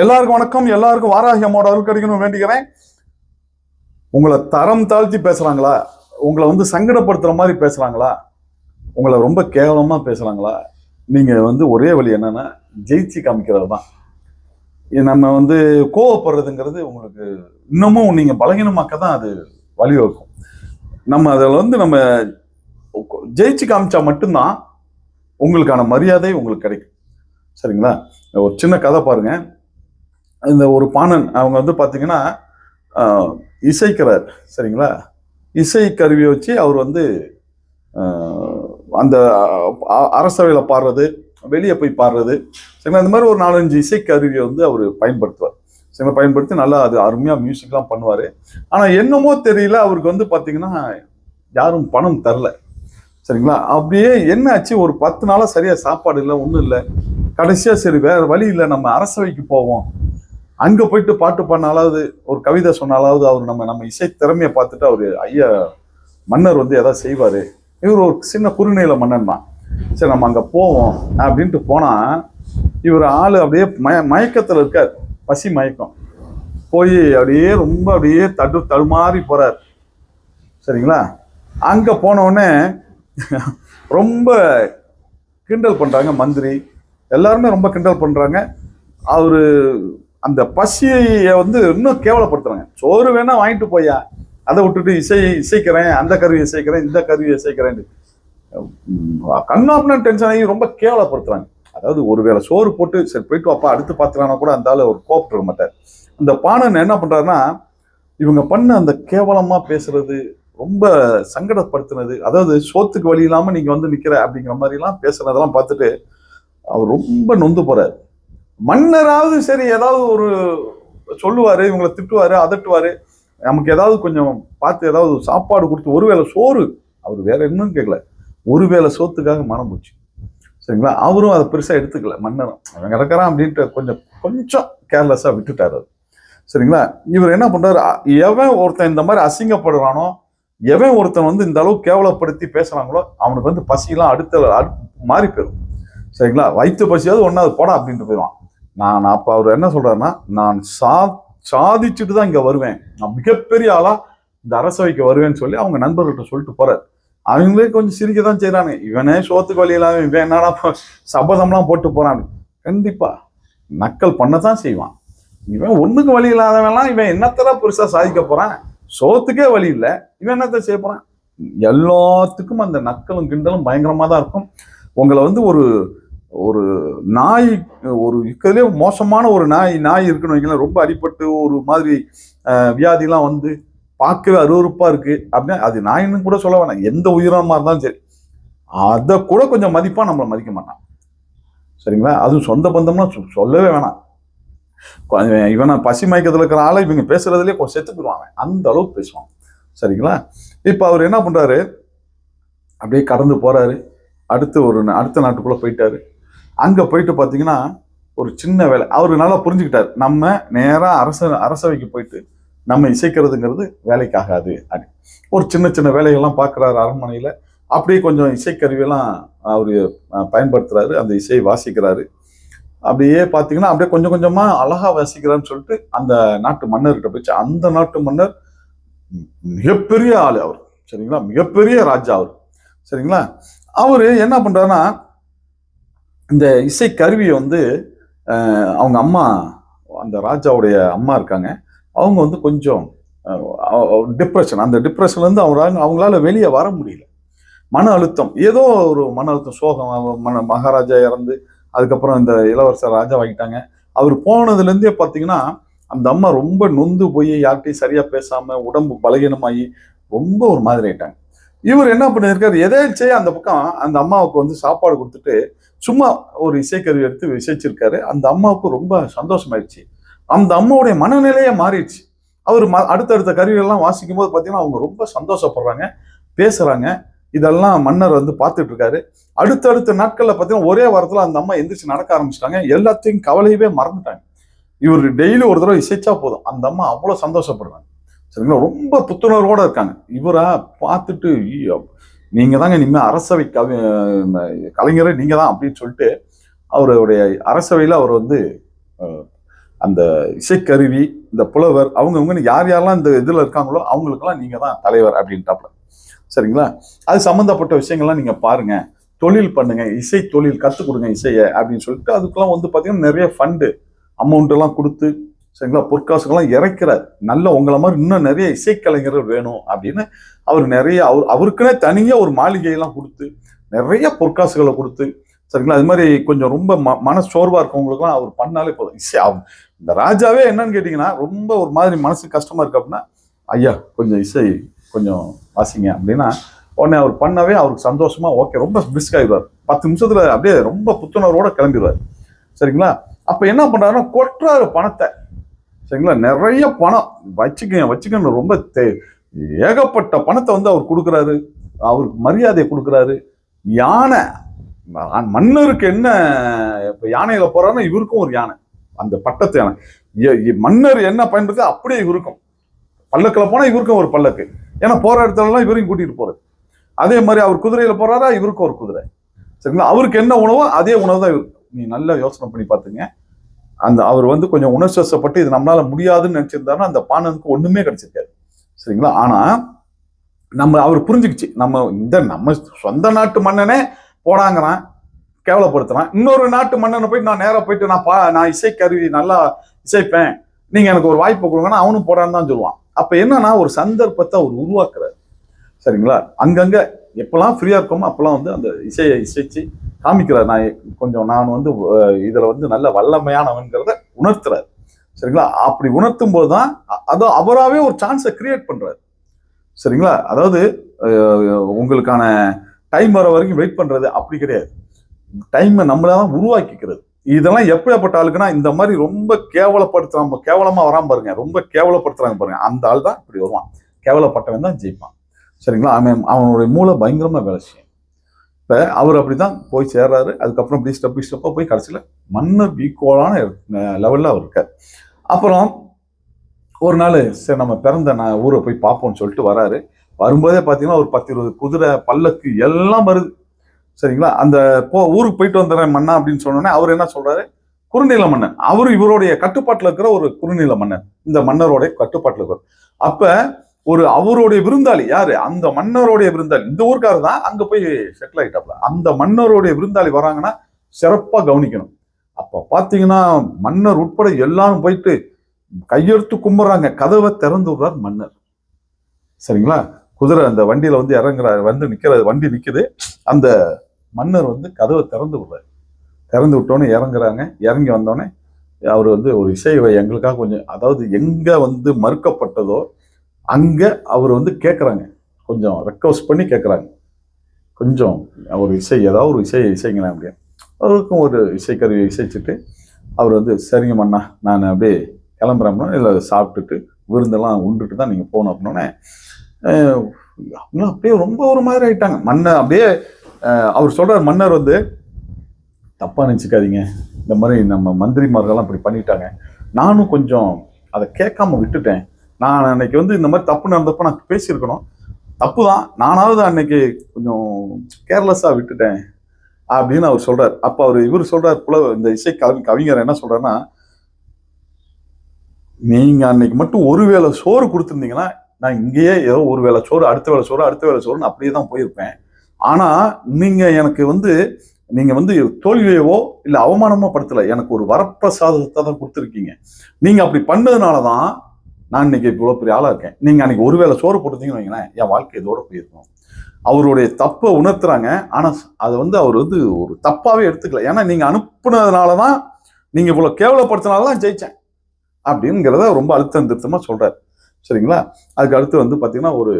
எல்லாருக்கும் வணக்கம். எல்லாருக்கும் வாராகி அம்மாவோட அருள் கிடைக்கணும் வேண்டிக்கிறேன். உங்களை தரம் தாழ்த்தி பேசுறாங்களா? உங்களை வந்து சங்கடப்படுத்துற மாதிரி பேசுறாங்களா? உங்களை ரொம்ப கேவலமா பேசுறாங்களா? நீங்க வந்து ஒரே வழி என்னன்னா ஜெயிச்சு காமிக்கிறது தான் நம்ம வந்து கோவப்படுறதுங்கிறது உங்களுக்கு இன்னமும் நீங்க பலகீனமாக்க தான் அது வழிவகுக்கும். நம்ம அதில் வந்து நம்ம ஜெயிச்சு காமிச்சா மட்டும்தான் உங்களுக்கான மரியாதை உங்களுக்கு கிடைக்கும். சரிங்களா? ஒரு சின்ன கதை பாருங்கள் இந்த ஒரு பாணன் அவங்க வந்து பார்த்தீங்கன்னா இசைக்கிறார். சரிங்களா? இசை கருவியை வச்சு அவர் வந்து அந்த அரசவையில் பாடுறது வெளியே போய் பாடுறது. சரிங்களா? இந்த மாதிரி ஒரு நாலஞ்சு இசை கருவியை வந்து அவர் பயன்படுத்துவார். சரிங்களா? பயன்படுத்தி நல்லா அது அருமையாக மியூசிக்லாம் பண்ணுவார். ஆனால் என்னமோ தெரியல அவருக்கு வந்து பார்த்தீங்கன்னா யாரும் பணம் தரல. சரிங்களா? அப்படியே என்ன ஆச்சு ஒரு பத்து நாளாக சரியாக சாப்பாடு இல்லை ஒன்றும் இல்லை. கடைசியாக சரி வேறு வழி இல்லை. நம்ம அரசவைக்கு போவோம். அங்கே போயிட்டு பாட்டு பண்ணாலாவது ஒரு கவிதை சொன்னாலாவது அவர் நம்ம நம்ம இசை திறமையை பார்த்துட்டு அவர் ஐயா மன்னர் வந்து எதாவது செய்வார். இவர் ஒரு சின்ன குறுநில மன்னன் தான். சரி நம்ம அங்கே போவோம் அப்படின்ட்டு போனால் இவர் ஆள் அப்படியே மய மயக்கத்தில் இருக்கார். பசி மயக்கம். போய் அப்படியே ரொம்ப அப்படியே தடு தடுமாறி போறார். சரிங்களா? அங்கே போனவுடனே ரொம்ப கிண்டல் பண்ணுறாங்க மந்திரி. எல்லாருமே ரொம்ப கிண்டல் பண்ணுறாங்க அவர் அந்த பசியை வந்து இன்னும் கேவலப்படுத்துறாங்க. சோறு வேணா வாங்கிட்டு போயா அதை விட்டுட்டு இசை இசைக்கிறேன் அந்த கருவி இசைக்கிறேன் இந்த கருவி இசைக்கிறேன் கண்ணாப்னா டென்ஷன் ஆகி ரொம்ப கேவலப்படுத்துறாங்க. அதாவது ஒருவேளை சோறு போட்டு சரி போயிட்டு வாப்பா அடுத்து பார்த்துலானா கூட அந்த ஆளு ஒரு கோப்பிட்டு மாட்டார். அந்த பாணன் என்ன பண்ணுறாருன்னா இவங்க பண்ண அந்த கேவலமாக பேசுறது ரொம்ப சங்கடப்படுத்தினது அதாவது சோத்துக்கு வழி இல்லாமல் நீங்கள் வந்து நிற்கிற அப்படிங்கிற மாதிரிலாம் பேசுனதெல்லாம் பார்த்துட்டு அவர் ரொம்ப நொந்து போகிறார் மன்னராவது சரி ஏதாவது ஒரு சொல்லுவாரு இவங்களை திட்டுவாரு அதட்டுவாரு. நமக்கு ஏதாவது கொஞ்சம் பார்த்து ஏதாவது சாப்பாடு கொடுத்து ஒருவேளை சோறு அவர் வேற இன்னும் கேட்கல ஒருவேளை சோத்துக்காக மனம் போச்சு. சரிங்களா? அவரும் அதை பெருசாக எடுத்துக்கல மன்னரும். அவன் கிடக்கிறான் அப்படின்ட்டு கொஞ்சம் கொஞ்சம் கேர்லெஸ்ஸாக விட்டுட்டாரு சரிங்களா? இவர் என்ன பண்ணுறாரு எவன் ஒருத்தன் இந்த மாதிரி அசிங்கப்படுறானோ எவன் ஒருத்தன் வந்து இந்த அளவு கேவலப்படுத்தி பேசுகிறாங்களோ அவனுக்கு வந்து பசியெல்லாம் அடுத்த அடுத்து மாறி போயிடும் சரிங்களா? வயிற்று பசியாவது ஒன்றாவது போடா அப்படின்ட்டு போயிடுவான். நான் அப்போ அவர் என்ன சொல்கிறாருன்னா நான் சா சாதிச்சுட்டு தான் இங்கே வருவேன். நான் மிகப்பெரிய ஆளாக இந்த அரசவைக்கு வருவேன்னு சொல்லி அவங்க நண்பர்கள்ட்ட சொல்லிட்டு போகிறார் அவங்களே கொஞ்சம் சிரிக்க தான் செய்கிறானு இவனே சோத்துக்கு வழி இவன் என்னடா சபதம்லாம் போட்டு போறான். கண்டிப்பாக நக்கல் பண்ண தான் செய்வான். இவன் ஒன்றுக்கு வழி இல்லாதவன்லாம் இவன் என்னத்தர புதுசாக சாதிக்க போகிறான் சோத்துக்கே வழி இல்லை. இவன் என்னத்த செய்ய போகிறான் எல்லாத்துக்கும் அந்த நக்கலும் கிண்டலும் பயங்கரமாக தான் இருக்கும். உங்களை வந்து ஒரு ஒரு நாய் ஒரு இருக்கிறதுலே மோசமான ஒரு நாய் நாய் இருக்குன்னு வைங்களேன் ரொம்ப அடிப்பட்டு ஒரு மாதிரி வியாதிலாம் வந்து பார்க்கவே அருவறுப்பாக இருக்குது அப்படின்னா அது நாயின்னு கூட சொல்ல வேணாம். எந்த உயிரினமாக இருந்தாலும் சரி. அதை கூட கொஞ்சம் மதிப்பாக நம்மளை மதிக்க மாட்டான். சரிங்களா? அதுவும் சொந்த பந்தம்னா சொ- சொல்லவே வேணாம். கொஞ்சம் இவனை பசி மயக்கத்தில் இருக்கிற ஆளை இவங்க பேசுகிறதுலே கொஞ்சம் செத்து போயிடுவாங்க. அந்த அளவுக்கு பேசுவான். சரிங்களா? இப்போ அவர் என்ன பண்ணுறாரு அப்படியே கடந்து போகிறாரு அடுத்து ஒரு நா- அடுத்த நாட்டுக்குள்ளே போயிட்டாரு. அங்கே போயிட்டு பார்த்தீங்கன்னா ஒரு சின்ன வேலை. அவர் நல்லா புரிஞ்சுக்கிட்டார். நம்ம நேராக அரச அரசவைக்கு போயிட்டு நம்ம இசைக்கிறதுங்கிறது வேலைக்காகாது அப்படி ஒரு சின்ன சின்ன வேலைகள்லாம் பார்க்குறாரு அரண்மனையில். அப்படியே கொஞ்சம் இசைக்கருவியெல்லாம் அவர் பயன்படுத்துகிறாரு அந்த இசையை வாசிக்கிறாரு. அப்படியே பார்த்தீங்கன்னா அப்படியே கொஞ்சம் கொஞ்சமாக அழகா வாசிக்கிறான்னு சொல்லிட்டு அந்த நாட்டு மன்னர்கிட்ட போச்சு அந்த நாட்டு மன்னர் மிகப்பெரிய ஆள் அவர். சரிங்களா? மிகப்பெரிய ராஜா அவர். சரிங்களா? அவர் என்ன பண்ணுறாருன்னா இந்த இசை கருவியை வந்து அவங்க அம்மா அந்த ராஜாவுடைய அம்மா இருக்காங்க. அவங்க வந்து கொஞ்சம் டிப்ரெஷன் அந்த டிப்ரெஷன்லேருந்து அவரால் அவங்களால வெளியே வர முடியல. மன அழுத்தம். ஏதோ ஒரு மன அழுத்தம். சோகம் மன மகாராஜா இறந்து அதுக்கப்புறம் இந்த இளவரசர் ராஜா வாங்கிட்டாங்க. அவர் போனதுலேருந்தே பார்த்தீங்கன்னா அந்த அம்மா ரொம்ப நொந்து போய் யார்கிட்டையும் சரியாக பேசாமல் உடம்பு பலகீனமாகி ரொம்ப ஒரு மாதிரி ஆயிட்டாங்க. இவர் என்ன பண்ணியிருக்காரு? எதேச்சே அந்த பக்கம் அந்த அம்மாவுக்கு வந்து சாப்பாடு கொடுத்துட்டு சும்மா ஒரு இசைக்கருவி எடுத்து இசைச்சிருக்காரு. அந்த அம்மாவுக்கு ரொம்ப சந்தோஷமாயிடுச்சு. அந்த அம்மாவுடைய மனநிலையே மாறிடுச்சு. அவர் ம அடுத்தடுத்த கருவிகள்லாம் வாசிக்கும் போது பார்த்தீங்கன்னா அவங்க ரொம்ப சந்தோஷப்படுறாங்க பேசுகிறாங்க இதெல்லாம் மன்னர் வந்து பார்த்துட்டு இருக்காரு அடுத்தடுத்த நாட்களில் பார்த்தீங்கன்னா ஒரே வாரத்தில் அந்த அம்மா எந்திரிச்சு நடக்க ஆரம்பிச்சிட்டாங்க. எல்லாத்தையும் கவலையவே மறந்துட்டாங்க. இவர் டெய்லி ஒரு தடவை இசைச்சா போதும். அந்த அம்மா அவ்வளோ சந்தோஷப்படுறாங்க. சரிங்களா? ரொம்ப புத்துணர்வோடு இருக்காங்க. இவரை பார்த்துட்டு நீங்கள் தாங்க இனிமேல் அரசவை கவி கலைஞரை நீங்கள் தான் அப்படின்னு சொல்லிட்டு அவருடைய அரசவையில் அவர் வந்து அந்த இசைக்கருவி இந்த புலவர் அவங்கவுங்க யார் யாரெல்லாம் இந்த இதில் இருக்காங்களோ அவங்களுக்கெல்லாம் நீங்கள் தான் தலைவர் அப்படின்ட்டாப்ல. சரிங்களா? அது சம்மந்தப்பட்ட விஷயங்கள்லாம் நீங்கள் பாருங்கள் தொழில் பண்ணுங்கள் இசை தொழில் கற்றுக் கொடுங்க இசையை அப்படின்னு சொல்லிட்டு அதுக்கெல்லாம் வந்து பார்த்திங்கன்னா நிறைய ஃபண்டு அமௌண்ட்டெல்லாம் கொடுத்து சரிங்களா? பொற்காசுகள்லாம் இறக்கிறார். நல்ல உங்களை மாதிரி இன்னும் நிறைய இசைக்கலைஞர்கள் வேணும் அப்படின்னு அவர் நிறைய அவர் அவருக்குன்னே தனியாக ஒரு மாளிகையெல்லாம் கொடுத்து நிறைய பொற்காசுகளை கொடுத்து சரிங்களா? அது மாதிரி கொஞ்சம் ரொம்ப ம மன சோர்வாக இருக்கவங்களுக்குலாம் அவர் பண்ணாலே போதும். இசை அவ- இந்த ராஜாவே என்னன்னு கேட்டிங்கன்னா ரொம்ப ஒரு மாதிரி மனசு கஷ்டமாக இருக்கு அப்படின்னா ஐயா கொஞ்சம் இசை கொஞ்சம் வாசிங்க அப்படின்னா உடனே அவர் பண்ணவே அவருக்கு சந்தோஷமா ஓகே ரொம்ப பிரிஸ்க் ஆகிடுவார் பத்து நிமிஷத்துல அப்படியே ரொம்ப புத்துணர்வோட கிளம்பிடுவார். சரிங்களா? அப்ப என்ன பண்றாருன்னா கொட்டுறாரு பணத்தை. சரிங்களா? நிறைய பணம் வச்சுக்க வச்சுக்கணும் ரொம்ப தே- ஏகப்பட்ட பணத்தை வந்து அவர் கொடுக்குறாரு. அவருக்கு மரியாதையை கொடுக்குறாரு. யானை மன்னருக்கு என்ன இப்போ யானையில் போறாருன்னா இவருக்கும் ஒரு யானை. அந்த பட்டத்து யானை. மன்னர் என்ன பயன்படுத்தி அப்படியே இவருக்கும். பல்லக்கில் போனால் இவருக்கும் ஒரு பல்லக்கு. ஏன்னா போகிற இடத்துலலாம் இவரையும் கூட்டிகிட்டு போகிறது அதே மாதிரி அவர் குதிரையில் போகிறாரா இவருக்கும் ஒரு குதிரை. சரிங்களா? அவருக்கு என்ன உணவோ அதே உணவு தான் இவர் நீ நல்லா யோசனை பண்ணி பார்த்துங்க அந்த அவர் வந்து கொஞ்சம் உணர்ச்சப்பட்டு இது நம்மளால முடியாதுன்னு நினைச்சிருந்தாருன்னா அந்த பாணனுக்கு ஒண்ணுமே கிடைச்சிருக்காது. சரிங்களா? ஆனா நம்ம அவர் புரிஞ்சுக்கிச்சு. நம்ம இந்த நம்ம சொந்த நாட்டு மன்னனே போடாங்கிறான் கேவலப்படுத்துறான். இன்னொரு நாட்டு மன்னனை போய் நான் நேராக போயிட்டு நான் பா நான் இசைக்கருவி நல்லா இசைப்பேன். நீங்க எனக்கு ஒரு வாய்ப்பு கொடுங்கன்னா அவனும் போடான்னு தான் சொல்லுவான். அப்ப என்னன்னா ஒரு சந்தர்ப்பத்தை அவர் உருவாக்குறாரு. சரிங்களா? அங்கங்க எப்பெல்லாம் ஃப்ரீயா இருக்கோமோ அப்பெல்லாம் வந்து அந்த இசையை இசைச்சு காமிக்கிறார். நான் கொஞ்சம் நான் வந்து இதில் வந்து நல்ல வல்லமையானவன்கிறத உணர்த்துறாரு. சரிங்களா? அப்படி உணர்த்தும் போது தான் அதோ அவராகவே ஒரு சான்ஸை கிரியேட் பண்ணுறாரு சரிங்களா? அதாவது உங்களுக்கான டைம் வர வரைக்கும் வெயிட் பண்ணுறது அப்படி கிடையாது. டைமை நம்மளா தான் உருவாக்கிக்கிறது. இதெல்லாம் எப்படியாப்பட்ட ஆளுக்குன்னா இந்த மாதிரி ரொம்ப கேவலப்படுத்துறாம கேவலமாக வராம பாருங்க. ரொம்ப கேவலப்படுத்துறாங்க பாருங்க. அந்த ஆள் தான் இப்படி வருவான். கேவலப்பட்டவன் தான் ஜெயிப்பான். சரிங்களா? அவன் அவனுடைய மூளை பயங்கரமாக வேலை செய்யும். இப்போ அவர் அப்படி தான் போய் சேர்றாரு. அதுக்கப்புறம் இப்படி ஸ்டெப் ஸ்டெப்பா போய் கடைசியில் மன்னர் ஈக்குவலான லெவலில் அவர் இருக்கார். அப்புறம் ஒரு நாள் சரி நம்ம பிறந்த நான் ஊரை போய் பார்ப்போம்னு சொல்லிட்டு வராரு. வரும்போதே பார்த்தீங்கன்னா ஒரு பத்து இருபது குதிரை பல்லக்கு எல்லாம் வருது. சரிங்களா? அந்த போ ஊருக்கு போயிட்டு வந்துடுறேன் மன்னா அப்படின்னு சொன்னோன்னே அவர் என்ன சொல்கிறாரு குறுநில மன்னன். அவரு இவருடைய கட்டுப்பாட்டில் இருக்கிற ஒரு குறுநில மன்னன். இந்த மன்னருடைய கட்டுப்பாட்டில் இருக்கிற. அப்போ ஒரு அவருடைய விருந்தாளி யாரு? அந்த மன்னருடைய விருந்தாளி. இந்த ஊருக்காரர் தான் அங்க போய் செட்டில் ஆகிட்டாப்ல அந்த மன்னருடைய விருந்தாளி வராங்கன்னா சிறப்பா கவனிக்கணும். அப்ப பாத்தீங்கன்னா மன்னர் உட்பட எல்லாரும் போயிட்டு கையெழுத்து கும்பிட்றாங்க. கதவை திறந்து விடுறார் மன்னர். சரிங்களா? குதிரை அந்த வண்டியில வந்து இறங்குறாரு. வந்து நிக்கிற வண்டி நிக்குது. அந்த மன்னர் வந்து கதவை திறந்து விடுறாரு. திறந்து விட்டோன்னே இறங்குறாங்க. இறங்கி வந்தோடனே அவர் வந்து ஒரு இசைவை எங்களுக்காக கொஞ்சம் அதாவது எங்க வந்து மறுக்கப்பட்டதோ அங்கே அவர் வந்து கேட்குறாங்க கொஞ்சம் ரெக்வஸ்ட் பண்ணி கேட்குறாங்க கொஞ்சம் ஒரு இசை ஏதாவது ஒரு இசையை இசைங்களேன் அப்படியே. அவருக்கும் ஒரு இசைக்கருவியை இசைச்சிட்டு அவர் வந்து சரிங்க மண்ணா நான் அப்படியே கிளம்புறோம்னா இல்லை சாப்பிட்டுட்டு விருந்தெல்லாம் உண்டுட்டு தான் நீங்கள் போகணும் அப்படின்னோடனே அவங்களும் அப்படியே ரொம்ப ஒரு மாதிரி ஆயிட்டாங்க. மன்னர் அப்படியே அவர் சொல்கிற மன்னர் வந்து தப்பாக நினச்சிக்காதீங்க. இந்த மாதிரி நம்ம மந்திரிமார்கள்லாம் இப்படி பண்ணிட்டாங்க. நானும் கொஞ்சம் அதை கேட்காம விட்டுட்டேன். நான் அன்னைக்கு வந்து இந்த மாதிரி தப்பு நடந்தப்ப நான் பேசியிருக்கணும். தப்பு தான் நானாவது அன்னைக்கு கொஞ்சம் கேர்லெஸ்ஸாக விட்டுட்டேன் அப்படின்னு அவர் சொல்றார். அப்போ அவர் இவர் சொல்றார் புல இந்த இசை கவி கவிஞர் என்ன சொல்கிறாருன்னா நீங்க அன்னைக்கு மட்டும் ஒரு வேளை சோறு கொடுத்துருந்தீங்கன்னா நான் இங்கேயே ஏதோ ஒரு வேளை சோறு அடுத்த வேளை சோறு அடுத்த வேளை சோறுன்னு அப்படியே தான் போயிருப்பேன். ஆனா நீங்க எனக்கு வந்து நீங்க வந்து தோல்வியவோ இல்லை அவமானமோ படுத்தலை. எனக்கு ஒரு வரப்பிரசாதத்தை தான் கொடுத்துருக்கீங்க. நீங்க அப்படி பண்ணதுனால தான் நான் இன்னைக்கு இவ்வளோ பெரிய ஆளாக இருக்கேன். நீங்கள் அன்னைக்கு ஒருவேளை சோறு போட்டுருந்தீங்கன்னு வைங்களேன் என் வாழ்க்கை இதோட போயிருக்கும். அவருடைய தப்பை உணர்த்துறாங்க. ஆனால் அதை வந்து அவர் வந்து ஒரு தப்பாகவே எடுத்துக்கல. ஏன்னா நீங்கள் அனுப்புனதுனால தான் நீங்கள் இவ்வளோ கேவலப்படுத்தினால தான் ஜெயித்தேன் அப்படிங்கிறத ரொம்ப அழுத்தம் திருத்தமாக சொல்கிறார் சரிங்களா? அதுக்கு அடுத்து வந்து பார்த்தீங்கன்னா ஒரு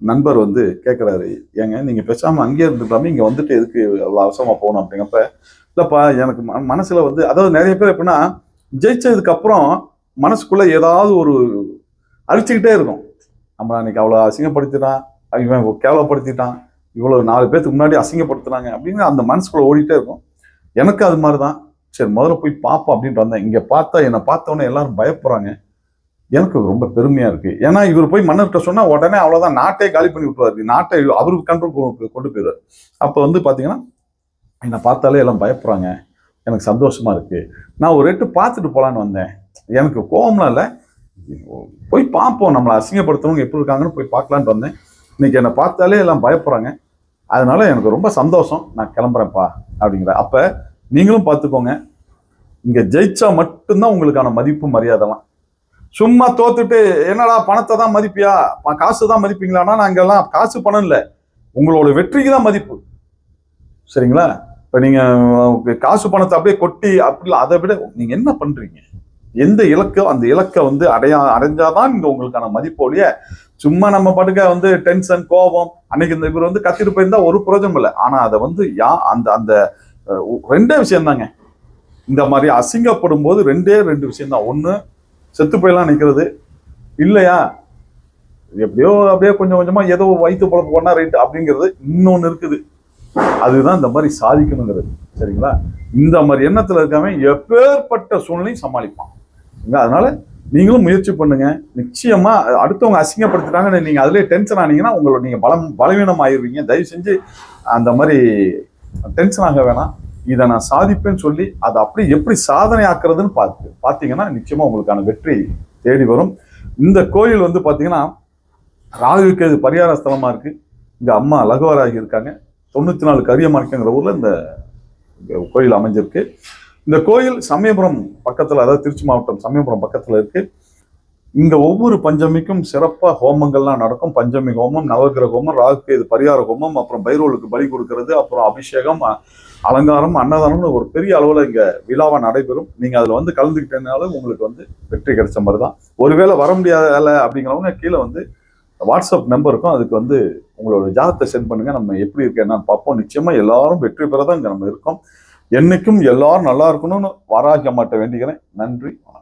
நண்பர் வந்து கேட்குறாரு ஏங்க நீங்கள் பேசாமல் அங்கேயே இருந்துக்கலாமே இங்கே வந்துட்டு எதுக்கு அவ்வளோ அவசரமாக போகணும் அப்படிங்கிறப்ப இல்லைப்பா எனக்கு ம- மனசில் வந்து அதாவது நிறைய பேர் எப்படின்னா ஜெயிச்சதுக்கப்புறம் மனசுக்குள்ளே ஏதாவது ஒரு அழிச்சுக்கிட்டே இருக்கும். நம்ம அன்னைக்கு அவ்வளோ அசிங்கப்படுத்திட்டான் இவன் கேவலப்படுத்திட்டான் இவ்வளோ நாலு பேத்துக்கு முன்னாடி அசிங்கப்படுத்துனாங்க அப்படின்னு அந்த மனசுக்குள்ளே ஓடிட்டே இருக்கும். எனக்கு அது மாதிரி தான் சரி முதல்ல போய் பார்ப்போம் அப்படின்ட்டு வந்தேன். இங்கே பார்த்தா என்னை பார்த்தோன்னே எல்லாரும் பயப்படுறாங்க. எனக்கு ரொம்ப பெருமையாக இருக்குது ஏன்னா இவர் போய் மன்னர்கிட்ட சொன்னால் உடனே அவ்வளோதான் நாட்டை காலி பண்ணி விட்டுருவாரு. நாட்டை அவருக்கு கண்ட்ரோல் கொண்டு போயிடுவார். அப்போ வந்து பார்த்தீங்கன்னா என்னை பார்த்தாலே எல்லாம் பயப்படுறாங்க. எனக்கு சந்தோஷமாக இருக்குது நான் ஒரு ரேட்டு பார்த்துட்டு போகலான்னு வந்தேன். எனக்கு கோவம்லாம் இல்லை. போய் பார்ப்போம் நம்மளை அசிங்கப்படுத்துறவங்க எப்படி இருக்காங்கன்னு போய் பார்க்கலான்ட்டு வந்தேன். இன்னைக்கு என்னை பார்த்தாலே எல்லாம் பயப்படுறாங்க. அதனால எனக்கு ரொம்ப சந்தோஷம். நான் கிளம்புறேன்ப்பா அப்படிங்கிற. அப்போ நீங்களும் பார்த்துக்கோங்க இங்கே ஜெயிச்சா மட்டும்தான் உங்களுக்கான மதிப்பு மரியாதைலாம். சும்மா தோத்துட்டு என்னடா பணத்தை தான் மதிப்பியா? காசு தான் மதிப்பீங்களான்னா நாங்கெல்லாம் காசு பணம் இல்லை. உங்களோட வெற்றிக்கு தான் மதிப்பு. சரிங்களா? இப்போ நீங்கள் காசு பணத்தை அப்படியே கொட்டி அப்படிலாம் அதை விட நீங்கள் என்ன பண்ணுறீங்க எந்த இலக்கோ அந்த இலக்கை வந்து அடையா அடைஞ்சாதான் இங்க உங்களுக்கான மதிப்போடைய சும்மா நம்ம பாட்டுக்க வந்து டென்ஷன் கோபம் அன்னைக்கு இந்த இவர் வந்து கத்திட்டு போயிருந்தா ஒரு பிரயோஜனம் இல்லை. ஆனா அதை வந்து யா அந்த அந்த ரெண்டே விஷயம் தாங்க இந்த மாதிரி அசிங்கப்படும் போது ரெண்டே ரெண்டு விஷயம் தான் ஒண்ணு செத்து போயெல்லாம் நிக்கிறது இல்லையா? எப்படியோ அப்படியே கொஞ்சம் கொஞ்சமா ஏதோ வயிற்று பொழப்பு பண்ணா ரைட் அப்படிங்கிறது இன்னொன்னு இருக்குது. அதுதான் இந்த மாதிரி சாதிக்கணுங்கிறது. சரிங்களா? இந்த மாதிரி எண்ணத்துல இருக்காம எப்பேற்பட்ட சூழ்நிலையும் சமாளிப்பான். அதனால நீங்களும் முயற்சி பண்ணுங்க. நிச்சயமா அடுத்தவங்க அசிங்கப்படுத்திட்டாங்கன்னு நீங்க அதுலேயே டென்ஷன் ஆனீங்கன்னா உங்களோட நீங்க பலம் பலவீனம் ஆயிடுவீங்க தயவு செஞ்சு அந்த மாதிரி டென்ஷன் ஆக வேணாம். இதை நான் சாதிப்பேன்னு சொல்லி அதை அப்படி எப்படி சாதனை ஆக்குறதுன்னு பார்த்து பார்த்தீங்கன்னா நிச்சயமா உங்களுக்கான வெற்றி தேடி வரும். இந்த கோயில் வந்து பார்த்தீங்கன்னா ராகுக்கு இது பரிகார ஸ்தலமாக இருக்குது இங்கே அம்மா லகுவராகி இருக்காங்க. தொண்ணூற்றி நாலு கரியமாணிக்கங்கிற ஊரில் இந்த கோயில் அமைஞ்சிருக்கு. இந்த கோயில் சமயபுரம் பக்கத்தில் அதாவது திருச்சி மாவட்டம் சமயபுரம் பக்கத்தில் இருக்குது இங்கே ஒவ்வொரு பஞ்சமிக்கும் சிறப்பாக ஹோமங்கள்லாம் நடக்கும். பஞ்சமி ஹோமம் நவகிரக ஹோமம் ராகுகேது இது பரிகார ஹோமம் அப்புறம் பைரோலுக்கு பலி கொடுக்கறது அப்புறம் அபிஷேகம் அலங்காரம் அன்னதானம்னு ஒரு பெரிய அளவில் இங்கே விழாவாக நடைபெறும். நீங்கள் அதில் வந்து கலந்துக்கிட்டனால உங்களுக்கு வந்து வெற்றி கிடைச்ச மாதிரி தான். ஒருவேளை வர முடியாத அப்படிங்கிறவங்க கீழே வந்து வாட்ஸ்அப் நம்பர் இருக்கும். அதுக்கு வந்து உங்களோட ஜாதத்தை சென்ட் பண்ணுங்கள் நம்ம எப்படி இருக்கு என்னன்னு பார்ப்போம். நிச்சயமாக எல்லாரும் வெற்றி பெற தான் இங்கே நம்ம இருக்கோம். என்னைக்கும் எல்லாரும் நல்லா இருக்கணும்னு வாராக மாட்ட வேண்டிக்கிறேன். நன்றி வணக்கம்.